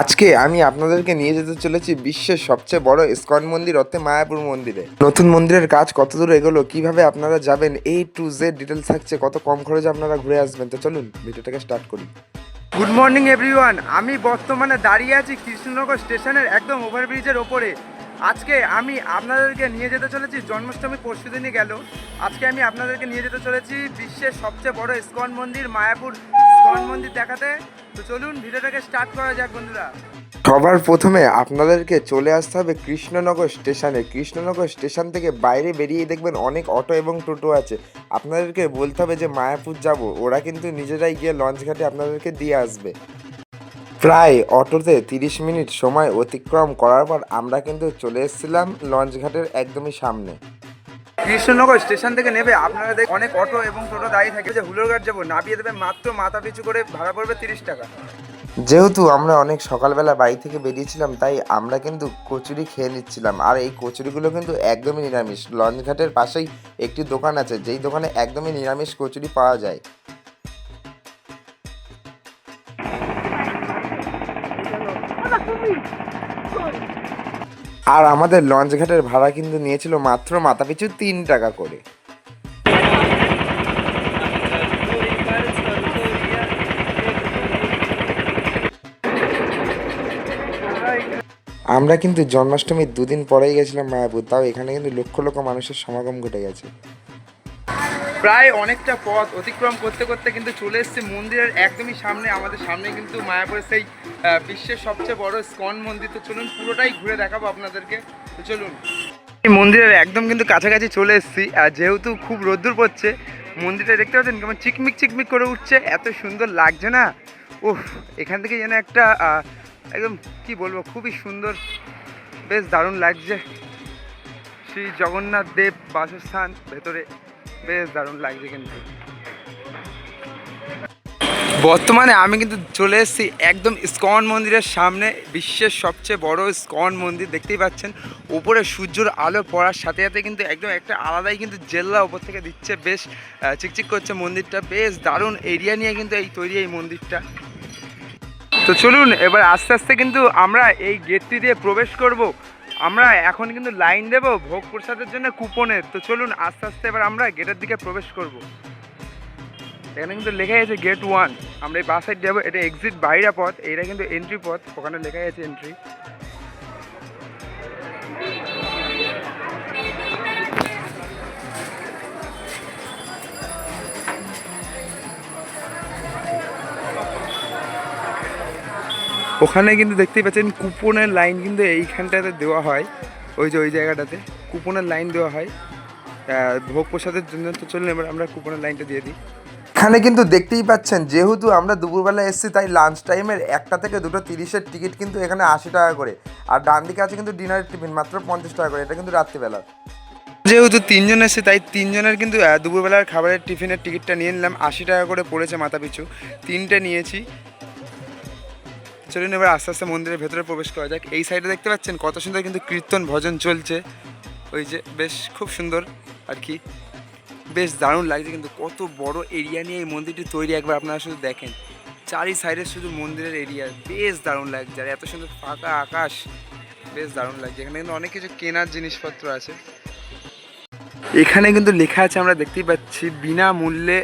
আজকে আমি আপনাদেরকে নিয়ে যেতে চলেছি বিশ্বের সবচেয়ে বড় ইস্কন মন্দির অর্থে মায়াপুর মন্দিরে। নতুন মন্দিরের কাজ কত দূর এগোলো, কীভাবে আপনারা যাবেন এই টু জেড ডিটেলস থাকছে, কত কম খরচে আপনারা ঘুরে আসবেন। তো চলুন, ভিডিওটাকে স্টার্ট করি। গুড মর্নিং এভরিওয়ান আমি বর্তমানে দাঁড়িয়ে আছি কৃষ্ণনগর স্টেশনের একদম ওভারব্রিজের ওপরে। আজকে আমি আপনাদেরকে নিয়ে যেতে চলেছি, জন্মাষ্টমী পরশু দিনই গেল। আজকে আমি আপনাদেরকে নিয়ে যেতে চলেছি বিশ্বের সবচেয়ে বড় ইস্কন মন্দির, মায়াপুর ইস্কন মন্দির দেখাতে? তো চলুন, ভিডিওটাকে স্টার্ট করা যাক বন্ধুরা। সবার প্রথমে আপনাদেরকে চলে আসতে হবে কৃষ্ণনগর স্টেশনে। কৃষ্ণনগর স্টেশন থেকে বাইরে বেরিয়ে দেখবেন অনেক অটো এবং টোটো আছে। আপনাদেরকে বলতে হবে যে মায়াপুর যাব। ওরা কিন্তু নিজেরাই গিয়ে লঞ্চ ঘাটে আপনাদেরকে দিয়ে আসবে। প্রায় অটোতে তিরিশ মিনিট সময় অতিক্রম করার পর আমরা কিন্তু চলে এসেছিলাম লঞ্চ ঘাটের একদমই সামনে। কৃষ্ণনগর স্টেশন থেকে নেবে। আপনারা দেখ অনেক অটো এবং টোটো দাঁড়িয়ে থাকে। যে হুলোরঘাট যাব নামিয়ে দেবে মাত্র মাথা পিছু করে ভাড়া পড়বে তিরিশ টাকা। যেহেতু আমরা অনেক সকালবেলা বাড়ি থেকে বেরিয়েছিলাম তাই আমরা কিন্তু কচুরি খেয়ে নিচ্ছিলাম। আর এই কচুরিগুলো কিন্তু একদমই নিরামিষ। লঞ্চঘাটের পাশেই একটি দোকান আছে যেই দোকানে একদমই নিরামিষ কচুরি পাওয়া যায়। আর আমাদের লঞ্চ ঘাটের ভাড়া কিন্তু নিয়েছিল মাত্র মাথাপিছু তিন টাকা করে। আমরা কিন্তু জন্মাষ্টমীর দুদিন পরেই গেছিলাম মায়াপুর, তাও এখানে কিন্তু লক্ষ লক্ষ মানুষের সমাগম ঘটে গেছে। প্রায় অনেকটা পথ অতিক্রম করতে করতে কিন্তু চলে এসেছে মন্দিরের একদমই সামনে, আমাদের সামনে কিন্তু মায়াপুরের সেই বিশ্বের সবচেয়ে বড় স্কন মন্দির। তো চলুন পুরোটাই ঘুরে দেখাবো আপনাদেরকে। তো চলুন। এই মন্দিরের একদম কিন্তু কাছাকাছি চলে এসেছি, আর যেহেতু খুব রোদ্দুর পড়ছে, মন্দিরটা দেখতে পাচ্ছেন কেমন চিকমিক চিকমিক করে উঠছে, এত সুন্দর লাগছে না? উফ, এখান থেকে যেন একটা একদম কি বলব, খুবই সুন্দর, বেশ দারুণ লাগছে। শ্রী জগন্নাথ দেব বাসস্থান ভেতরে। বেশ দারুণ লাগছে কিন্তু। বর্তমানে আমি কিন্তু চলে এসেছি একদম ইস্কন মন্দিরের সামনে, বিশ্বের সবচেয়ে বড় ইস্কন মন্দির, দেখতেই পাচ্ছেন। উপরে সূর্যের আলো পড়ার সাথে সাথে কিন্তু একদম একটা আলাদাই কিন্তু জেল্লা উপর থেকে দিচ্ছে, বেশ চিকচিক করছে মন্দিরটা, বেশ দারুণ এরিয়া নিয়ে কিন্তু এই তৈরি এই মন্দিরটা। তো চলুন, এবার আস্তে আস্তে কিন্তু আমরা এই গেটটি দিয়ে প্রবেশ করব। আমরা এখন কিন্তু লাইন দেব ভোগ প্রসাদের জন্য কুপনের। তো চলুন, আস্তে আস্তে এবার আমরা গেটের দিকে প্রবেশ করব। এখানে কিন্তু লেখা আছে গেট ওয়ান। আমরা এই বাস সাইড যাব এটা এক্সিট বাইরা পথ এটা কিন্তু এন্ট্রি পথ। ওখানে লেখা আছে এন্ট্রি ওখানে কিন্তু দেখতেই পাচ্ছেন কুপনের লাইন কিন্তু এইখানটাতে দেওয়া হয়। ওই যে ওই জায়গাটাতে কুপনের লাইন দেওয়া হয়। ভোগ প্রসাদের জন্য তো চলুন এবার আমরা কুপনের লাইনটা দিয়ে দিই। এখানে কিন্তু দেখতেই পাচ্ছেন যেহেতু আমরা দুপুরবেলা এসেছি তাই লাঞ্চ টাইমের একটা থেকে দুটো তিরিশের টিকিট কিন্তু এখানে আশি টাকা করে। আর ডান দিকে আছে কিন্তু ডিনারের টিফিন মাত্র পঞ্চাশ টাকা করে এটা কিন্তু রাত্রিবেলা যেহেতু তিনজন এসে তাই তিনজনের কিন্তু দুপুরবেলার খাবারের টিফিনের টিকিটটা নিয়ে নিলাম। আশি টাকা করে পড়েছে মাথা পিছু। তিনটে নিয়েছি। চলুন এবার আস্তে আস্তে মন্দিরের ভেতরে প্রবেশ করা যাক। এই সাইডে দেখতে পাচ্ছেন কত সুন্দর কিন্তু কীর্তন ভজন চলছে। ওই যে বেশ খুব সুন্দর আর কি। বেশ দারুণ লাগছে কিন্তু কত বড় এরিয়া নিয়ে এই মন্দিরটি তৈরি একবার আপনারা শুধু দেখেন। চারি সাইডে শুধু মন্দিরের এরিয়া বেশ দারুণ লাগছে আর এত সুন্দর ফাঁকা আকাশ। বেশ দারুণ লাগছে। এখানে কিন্তু অনেক কিছু কেনার জিনিসপত্র আছে। এখানে কিন্তু লেখা আছে, আমরা দেখতেই পাচ্ছি, বিনামূল্যে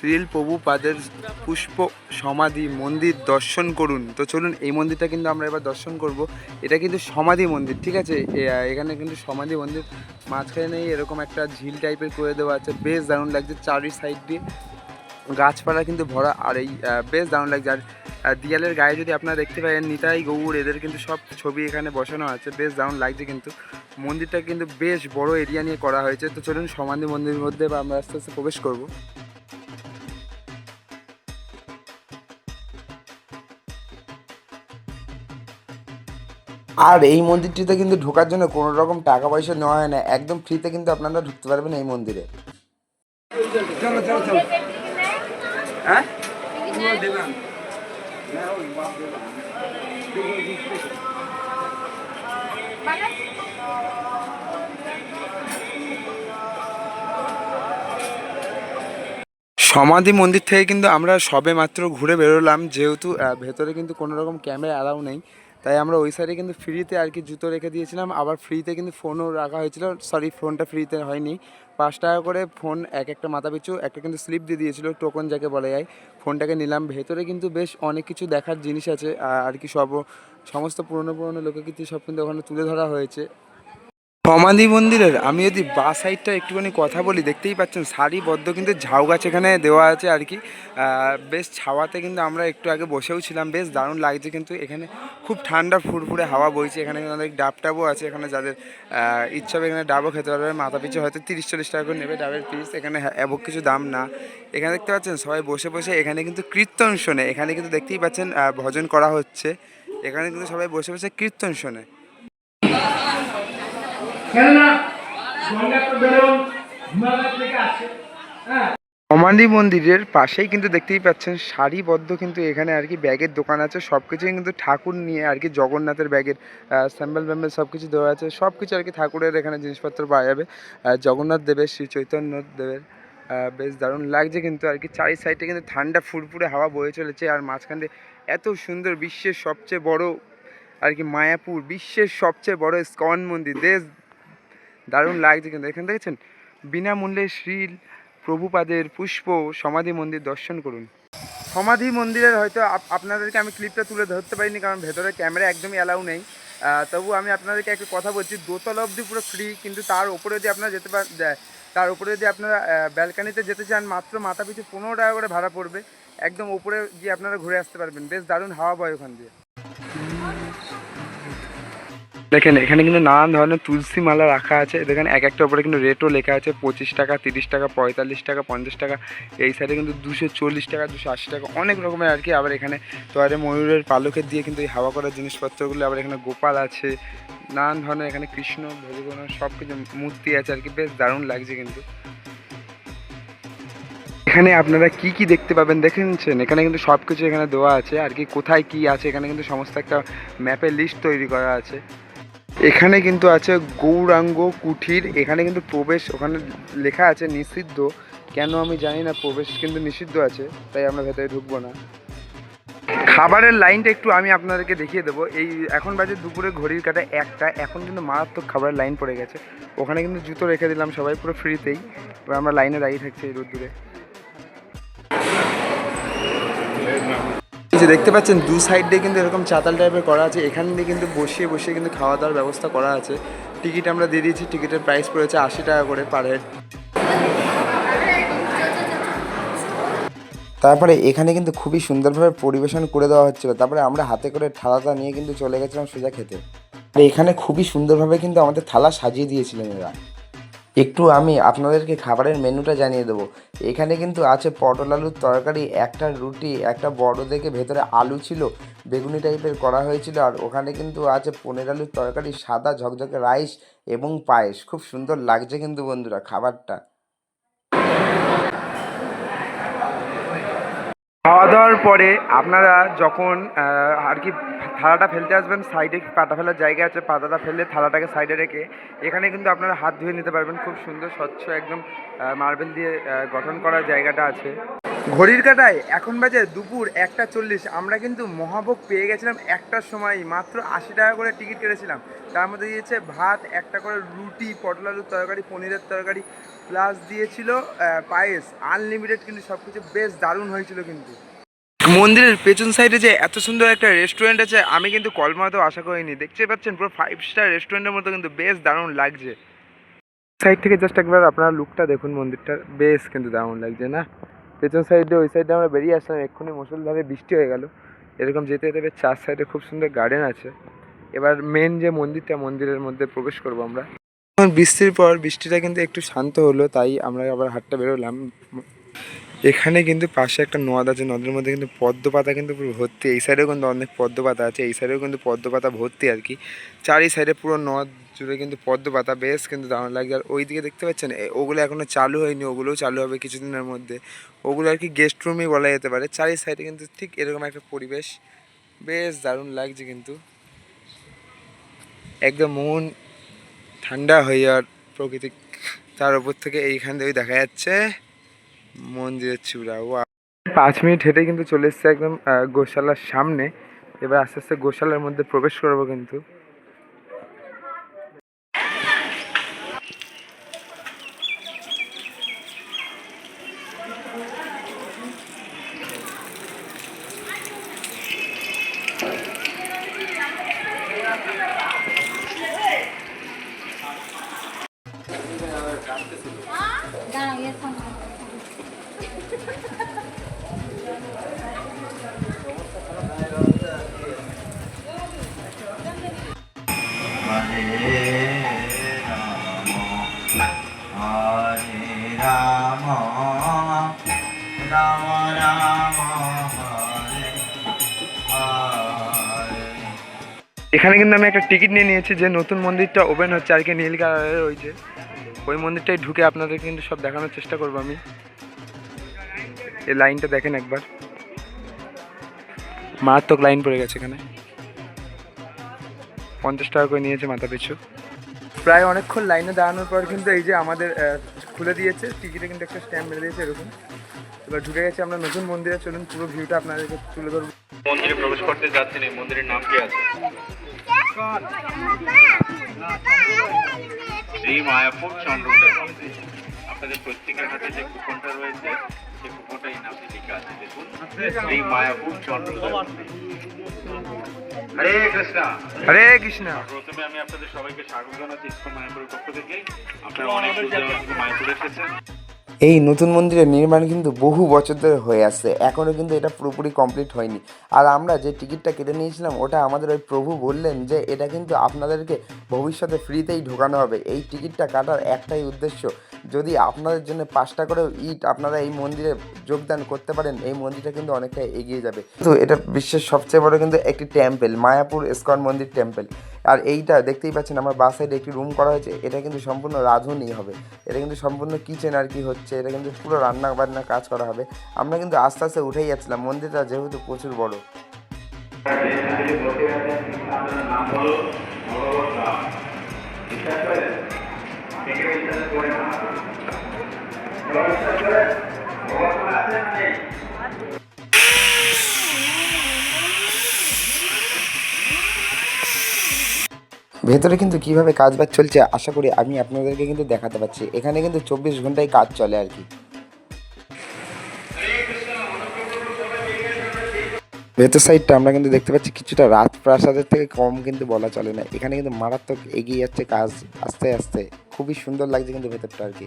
শ্রীল প্রভুপাদের পুষ্প সমাধি মন্দির দর্শন করুন। তো চলুন, এই মন্দিরটা কিন্তু আমরা এবার দর্শন করব। এটা কিন্তু সমাধি মন্দির, ঠিক আছে? এখানে কিন্তু সমাধি মন্দির, মাঝখানে এরকম একটা ঝিল টাইপের করে দেওয়া আছে। বেশ দারুণ লাগছে চারি সাইড দিয়ে। গাছপালা কিন্তু ভরা, আর এই বেশ দারুণ লাগছে। আর দেয়ালের গায়ে যদি আপনারা দেখতে পারেন, নিতাই গৌর এদের কিন্তু সব ছবি এখানে বসানো আছে। বেশ দারুণ লাগছে কিন্তু। মন্দিরটা কিন্তু বেশ বড় এরিয়া নিয়ে করা হয়েছে। তো চলুন, সমাধি মন্দিরের মধ্যে আমরা আস্তে আস্তে প্রবেশ করব। আর এই মন্দিরটিতে কিন্তু ঢোকার জন্য কোনো রকম টাকা পয়সা নেওয়া হয় না। একদম ফ্রিতে কিন্তু আপনারা ঢুকতে পারবেন এই মন্দিরে। হ্যাঁ? সমাধি মন্দির থেকে কিন্তু আমরা সবে মাত্র ঘুরে বেরোলাম। যেহেতু ভেতরে কিন্তু কোনো রকম ক্যামেরা অ্যালাউ নেই। তাই আমরা ওই সাইডে কিন্তু ফ্রিতে আর কি জুতো রেখে দিয়েছিলাম। আবার ফ্রিতে কিন্তু ফোনও রাখা হয়েছিল। সরি ফোনটা ফ্রিতে হয়নি। পাঁচ টাকা করে ফোন এক একটা মাথা পিছু, একটা কিন্তু স্লিপ দিয়ে দিয়েছিল টোকন যাকে বলা যায় ফোনটাকে নিলাম। ভেতরে কিন্তু বেশ অনেক কিছু দেখার জিনিস আছে। আর কি সব, সমস্ত পুরনো পুরনো লোককীর্তি সব কিন্তু ওখানে তুলে ধরা হয়েছে। সমাধি মন্দিরের আমি যদি বা সাইডটা একটুখানি কথা বলি দেখতেই পাচ্ছেন সারিবদ্ধ কিন্তু ঝাউ গাছ এখানে দেওয়া আছে আর কি। বেশ ছাওয়াতে কিন্তু আমরা একটু আগে বসেও ছিলাম বেশ দারুণ লাগছে কিন্তু এখানে খুব ঠান্ডা ফুরফুরে হাওয়া বইছে। এখানে অনেক ডাব টাবও আছে এখানে যাদের ইচ্ছা হবে এখানে ডাবও খেতে পারবে। মাথা পিছু হয়তো তিরিশ চল্লিশ টাকা করে নেবে ডাবের পিস এখানে হ্যাঁ, এমন কিছু দাম না। এখানে দেখতে পাচ্ছেন সবাই বসে বসে এখানে কিন্তু কীর্তন শোনে। এখানে কিন্তু দেখতেই পাচ্ছেন ভজন করা হচ্ছে। এখানে কিন্তু সবাই বসে বসে কীর্তন শোনে। আসে। হ্যাঁ। মন্দিরের পাশেই কিন্তু দেখতেই পাচ্ছেন, সারিবদ্ধ কিন্তু এখানে আর কি ব্যাগের দোকান আছে। সব কিছুই কিন্তু ঠাকুর নিয়ে আর কি জগন্নাথের ব্যাগের স্যাম্বেল ব্যাম্বেল সব কিছু দেওয়া আছে। সব কিছু আর কি ঠাকুরের এখানে জিনিসপত্র পাওয়া যাবে। জগন্নাথ দেবের, শ্রী চৈতন্য দেবের বেশ দারুণ লাগছে কিন্তু আর কি। চারি সাইডে কিন্তু ঠান্ডা, ফুরফুরে হাওয়া বয়ে চলেছে আর মাঝখান দিয়ে এত সুন্দর বিশ্বের সবচেয়ে বড় আর কি মায়াপুর, বিশ্বের সবচেয়ে বড় স্কন মন্দির। দেশ দারুণ লাগছে কিন্তু। এখানে দেখেছেন? বিনামূল্যে শ্রীল, প্রভুপাদের পুষ্প, সমাধি মন্দির দর্শন করুন। সমাধি মন্দিরের হয়তো আপ- আপনাদেরকে আমি ক্লিপটা তুলে ধরতে পারিনি কারণ ভেতরে ক্যামেরা একদমই অ্যালাউ নেই। তবু আমি আপনাদেরকে একটা কথা বলছি, দোতলা অবধি পুরো ফ্রি কিন্তু তার উপরে যদি আপনারা যেতে তার উপরে যদি আপনারা ব্যালকানিতে যেতে চান, মাত্র মাথা পিছু পনেরো টাকা করে ভাড়া পড়বে। একদম উপরে গিয়ে আপনারা ঘুরে আসতে পারবেন। বেশ দারুণ হাওয়া বয় ওখান দিয়ে। দেখেন, এখানে কিন্তু নানান ধরনের তুলসী মালা রাখা আছে। দেখেন, এক একটা উপরে কিন্তু রেটও লেখা আছে, পঁচিশ টাকা, তিরিশ টাকা, পঁয়তাল্লিশ টাকা, পঞ্চাশ টাকা। এই সাইডে কিন্তু দুশো চল্লিশ টাকা, দুশো আশি টাকা, অনেক রকমের আর কি। আবার এখানে তোয়ারে ময়ূরের পালকের দিয়ে কিন্তু এই হাওয়া করার জিনিসপত্রগুলো, আবার এখানে গোপাল আছে, নানান ধরনের এখানে কৃষ্ণ ভগবান সব কিছু মূর্তি আছে আর কি। বেশ দারুণ লাগছে কিন্তু। এখানে আপনারা কি কি দেখতে পাবেন দেখেছেন? এখানে কিন্তু সব কিছু এখানে দেওয়া আছে। আর কি কোথায় কি আছে, এখানে কিন্তু সমস্ত একটা ম্যাপের লিস্ট তৈরি করা আছে। এখানে কিন্তু আছে গৌরাঙ্গ কুঠির। এখানে কিন্তু প্রবেশ, ওখানে লেখা আছে নিষিদ্ধ। কেন আমি জানি না, প্রবেশ কিন্তু নিষিদ্ধ আছে, তাই আমরা ভেতরে ঢুকবো না। খাবারের লাইনটা একটু আমি আপনাদেরকে দেখিয়ে দেবো। এই এখন বাজে দুপুরে ঘড়ির কাটা একটা, এখন কিন্তু মারাত্মক খাবারের লাইন পড়ে গেছে। ওখানে কিন্তু জুতো রেখে দিলাম সবাই, পুরো ফ্রিতেই। আমরা লাইনে দাঁড়িয়ে থাকছি এই রোদ্দুরে। যে দেখতে পাচ্ছেন, দু সাইড কিন্তু এরকম চাতাল টাইপের করা আছে। এখান দিয়ে কিন্তু বসিয়ে বসিয়ে কিন্তু খাওয়া দাওয়ার ব্যবস্থা করা আছে। টিকিট আমরা দিয়ে দিয়েছি টিকিটের প্রাইস পড়েছে আশি টাকা করে পার হেড তারপরে এখানে কিন্তু খুবই সুন্দরভাবে পরিবেশন করে দেওয়া হচ্ছিল। তারপরে আমরা হাতে করে থালাটা নিয়ে কিন্তু চলে গেছিলাম সোজা খেতে। এখানে খুবই সুন্দরভাবে কিন্তু আমাদের থালা সাজিয়ে দিয়েছিলেন এরা। একটু আমি আপনাদেরকে খাবারের মেনুটা জানিয়ে দেবো। এখানে কিন্তু আছে পটল আলুর তরকারি, একটা রুটি, একটা বড় দেখে ভেতরে আলু ছিল, বেগুনি টাইপের করা হয়েছিল, আর ওখানে কিন্তু আছে পনেরো আলুর তরকারি, সাদা ঝকঝকে রাইস এবং পায়েস। খুব সুন্দর লাগছে কিন্তু বন্ধুরা খাবারটা। খাওয়া দাওয়ার পরে আপনারা যখন আর কি থালাটা ফেলতে আসবেন, সাইডে পাতা ফেলার জায়গা আছে, পাতাটা ফেললে থালাটাকে সাইডে রেখে এখানে কিন্তু আপনারা হাত ধুয়ে নিতে পারবেন। খুব সুন্দর, স্বচ্ছ, একদম মার্বেল দিয়ে গঠন করা জায়গাটা আছে। ঘড়ির কাটায় এখন বাজে দুপুর একটা চল্লিশ। আমরা কিন্তু মহাভোগ পেয়ে গেছিলাম একটার সময় মাত্র আশি টাকা করে টিকিট কেটেছিলাম। তার মধ্যে দিয়েছে ভাত, একটা করে রুটি, পটল আলুর তরকারি, পনিরের তরকারি প্লাস দিয়েছিল পায়েস। আনলিমিটেড কিন্তু সব কিছু বেশ দারুণ হয়েছিল কিন্তু। মন্দিরের পেছন সাইডে যে এত সুন্দর একটা রেস্টুরেন্ট আছে, আমি কিন্তু কলমাতেও আশা করিনি। দেখতে পাচ্ছেন পুরো ফাইভ স্টার রেস্টুরেন্টের মতো কিন্তু বেশ দারুণ লাগছে। সাইড থেকে জাস্ট একবার আপনারা লুকটা দেখুন মন্দিরটার। বেশ কিন্তু দারুণ লাগছে না? পেছন সাইডে, ওই সাইডে আমরা বেরিয়ে আসলাম, এক্ষুনি মুসলধারে বৃষ্টি হয়ে গেল। এরকম যেতে যেতে বেশ চার সাইডে খুব সুন্দর গার্ডেন আছে। এবার মেন যে মন্দিরটা, মন্দিরের মধ্যে প্রবেশ করব আমরা। বৃষ্টির পর, বৃষ্টিটা কিন্তু একটু শান্ত হলো, তাই আমরা আবার হাটটা বেরোলাম। এখানে কিন্তু পাশে একটা নদ আছে, নদের মধ্যে কিন্তু পদ্ম পাতা কিন্তু পুরো ভর্তি। এই সাইডেও কিন্তু অনেক পদ্ম পাতা আছে, এই সাইডেও কিন্তু পদ্ম পাতা ভর্তি আর কি। চারি সাইডে পুরো নদ জুড়ে কিন্তু পদ্ম পাতা বেশ কিন্তু দারুণ লাগছে। আর ওইদিকে দেখতে পাচ্ছেন ওগুলো এখনও চালু হয়নি, ওগুলোও চালু হবে কিছুদিনের মধ্যে। ওগুলো আর কি গেস্ট রুমই বলা যেতে পারে। চারি সাইডে কিন্তু ঠিক এরকম একটা পরিবেশ। বেশ দারুণ লাগছে কিন্তু। একদম মন ঠান্ডা হয়ে যাওয়ার প্রকৃতি তার উপর থেকে এইখান থেকে দেখা যাচ্ছে মন্দিরের চূড়া। ও পাঁচ মিনিট হেঁটে কিন্তু চলে এসছে একদম গোশালার সামনে। এবার আস্তে আস্তে গোশালার মধ্যে প্রবেশ করব কিন্তু দাঁড়াও ইয়ে থামো। হরে রাম হরে রাম রাম রাম হরে হরে এখানে কিন্তু আমি একটা টিকিট নিয়ে নিয়েছি যে নতুন মন্দিরটা ওপেন হচ্ছে আর কি নীল কালারের ওই ওই মন্দিরটাই ঢুকে আপনাদের কিন্তু সব দেখানোর চেষ্টা করব আমি। এই লাইনটা দেখেন একবার। মারাত্মক লাইন পড়ে গেছে এখানে। পঞ্চাশ টাকা করে নিয়েছে মাথা পিছু। প্রায় অনেকক্ষণ লাইনে দাঁড়ানোর পর কিন্তু এই যে আমাদের খুলে দিয়েছে, টিকিটে কিন্তু একটা স্ট্যাম্প মেরে দিয়েছে এরকম। এবার ঢুকে গেছে আমরা নতুন মন্দিরে, চলুন পুরো ভিউটা আপনাদেরকে তুলে ধরবো। মন্দিরে প্রবেশ করতে যাচ্ছেন, এই মন্দিরের নাম কি আছে? শ্রী মায়াপুর চন্দ্রদেব আপনাদের প্রত্যেকের হাতে যে কুপনটা রয়েছে সেই কুপনটা এই লেখা আছে দেখুন। শ্রী মায়াপুর চন্দ্রদেব। হরে কৃষ্ণ। হরে কৃষ্ণ। প্রথমে আমি আপনাদের সবাইকে স্বাগত জানাচ্ছি ইসকন মায়াপুরের পক্ষ থেকে। আপনারা অনেক দূর দূরান্ত থেকে মায়াপুরে এসেছেন। এই নতুন মন্দিরের নির্মাণ কিন্তু বহু বছর ধরে হয়ে আসছে। এখনও কিন্তু এটা পুরোপুরি কমপ্লিট হয়নি। আর আমরা যে টিকিটটা কেটে নিয়েছিলাম ওটা আমাদের ওই প্রভু বললেন যে এটা কিন্তু আপনাদেরকে ভবিষ্যতে ফ্রিতেই ঢোকানো হবে। এই টিকিটটা কাটার একটাই উদ্দেশ্য। যদি আপনাদের জন্য পাঁচটা করেও ইট আপনারা এই মন্দিরে যোগদান করতে পারেন, এই মন্দিরটা কিন্তু অনেকটা এগিয়ে যাবে। তো এটা বিশ্বের সবচেয়ে বড় কিন্তু একটি টেম্পেল মায়াপুর ইস্কন মন্দির টেম্পেল আর এইটা দেখতেই পাচ্ছেন আমার বাস সাইডে একটি রুম করা হয়েছে, এটা কিন্তু সম্পূর্ণ রাঁধুনি হবে। এটা কিন্তু সম্পূর্ণ কিচেন আর কি হচ্ছে, এটা কিন্তু পুরো রান্না বান্না কাজ করা হবে। আমরা কিন্তু আস্তে আস্তে উঠেই যাচ্ছিলাম, মন্দিরটা যেহেতু প্রচুর বড়। ভেতরে কিন্তু কীভাবে কাজ বাজ চলছে, আশা করি আমি আপনাদেরকে কিন্তু দেখাতে পাচ্ছি। এখানে কিন্তু চব্বিশ ঘন্টায় কাজ চলে আর কি। ভেতর সাইডটা আমরা কিন্তু দেখতে পাচ্ছি কিছুটা রাত প্রাসাদের থেকে কম কিন্তু বলা চলে না। এখানে কিন্তু মারাত্মক এগিয়ে যাচ্ছে কাজ আস্তে আস্তে। খুবই সুন্দর লাগছে কিন্তু ভেতরটা আর কি।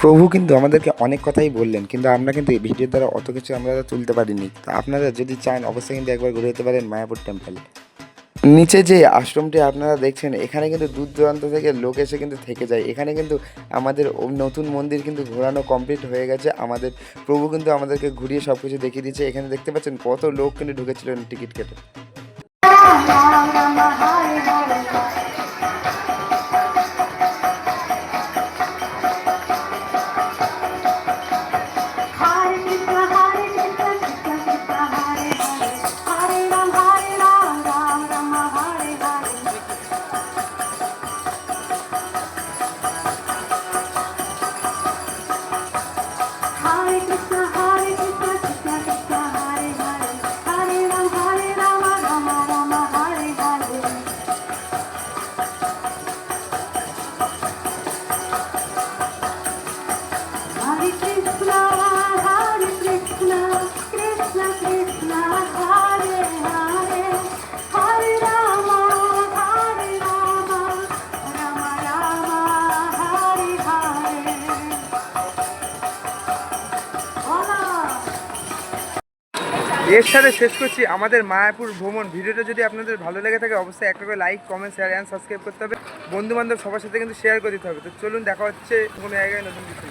প্রভু কিন্তু আমাদেরকে অনেক কথাই বললেন, কিন্তু আমরা কিন্তু এই ভিডিওর দ্বারা অত কিছু আমরা তুলতে পারিনি। তো আপনারা যদি চান, অবশ্যই কিন্তু একবার ঘুরে যেতে পারেন মায়াপুর টেম্পল নিচে যে আশ্রমটি আপনারা দেখছেন, এখানে কিন্তু দূর দূরান্ত থেকে লোক এসে কিন্তু থেকে যায়। এখানে কিন্তু আমাদের নতুন মন্দির কিন্তু ঘোরানো কমপ্লিট হয়ে গেছে। আমাদের প্রভু কিন্তু আমাদেরকে ঘুরিয়ে সব কিছু দেখিয়ে দিচ্ছে। এখানে দেখতে পাচ্ছেন কত লোক কিন্তু ঢুকেছিলেন টিকিট কেটে। এর সাথে শেষ করছি। আমাদের মায়াপুর ভ্রমণ। ভিডিওটা যদি আপনাদের ভালো লেগে থাকে, অবশ্যই একটা করে like comment share and subscribe করতে হবে। বন্ধু বান্ধব সবার সাথে কিন্তু শেয়ার করে দিতে হবে। তো চলুন, দেখা হচ্ছে কোনো জায়গায় নতুন কিছু।